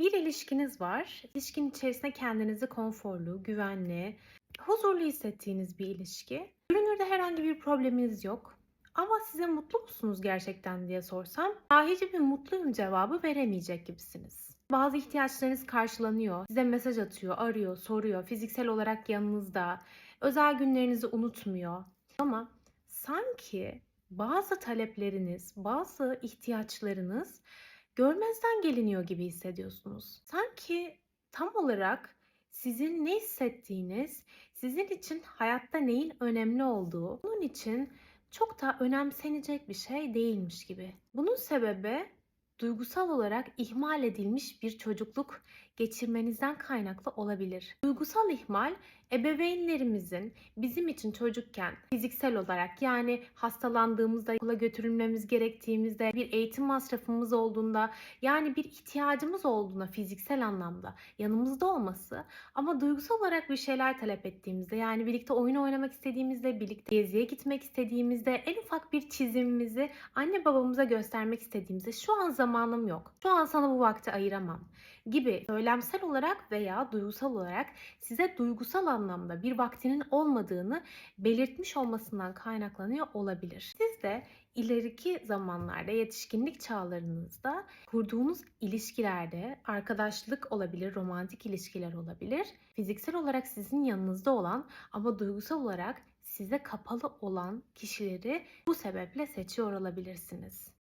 Bir ilişkiniz var. İlişkinin içerisinde kendinizi konforlu, güvenli, huzurlu hissettiğiniz bir ilişki. Görünürde herhangi bir probleminiz yok. Ama size mutlu musunuz gerçekten diye sorsam, sahici bir mutluyum cevabı veremeyecek gibisiniz. Bazı ihtiyaçlarınız karşılanıyor. Size mesaj atıyor, arıyor, soruyor. Fiziksel olarak yanınızda. Özel günlerinizi unutmuyor. Ama sanki bazı talepleriniz, bazı ihtiyaçlarınız görmezden geliniyor gibi hissediyorsunuz. Sanki tam olarak sizin ne hissettiğiniz, sizin için hayatta neyin önemli olduğu, bunun için çok da önemsenecek bir şey değilmiş gibi. Bunun sebebi duygusal olarak ihmal edilmiş bir çocukluk geçirmenizden kaynaklı olabilir. Duygusal ihmal ebeveynlerimizin bizim için çocukken fiziksel olarak yani hastalandığımızda okula götürülmemiz gerektiğimizde bir eğitim masrafımız olduğunda yani bir ihtiyacımız olduğunda fiziksel anlamda yanımızda olması ama duygusal olarak bir şeyler talep ettiğimizde yani birlikte oyun oynamak istediğimizde birlikte geziye gitmek istediğimizde en ufak bir çizimimizi anne babamıza göstermek istediğimizde şu an zamanım yok. Şu an sana bu vakti ayıramam gibi söylemsel olarak veya duygusal olarak size duygusal anlamda bir vaktinin olmadığını belirtmiş olmasından kaynaklanıyor olabilir. Siz de ileriki zamanlarda yetişkinlik çağlarınızda kurduğunuz ilişkilerde arkadaşlık olabilir, romantik ilişkiler olabilir. Fiziksel olarak sizin yanınızda olan ama duygusal olarak size kapalı olan kişileri bu sebeple seçiyor olabilirsiniz.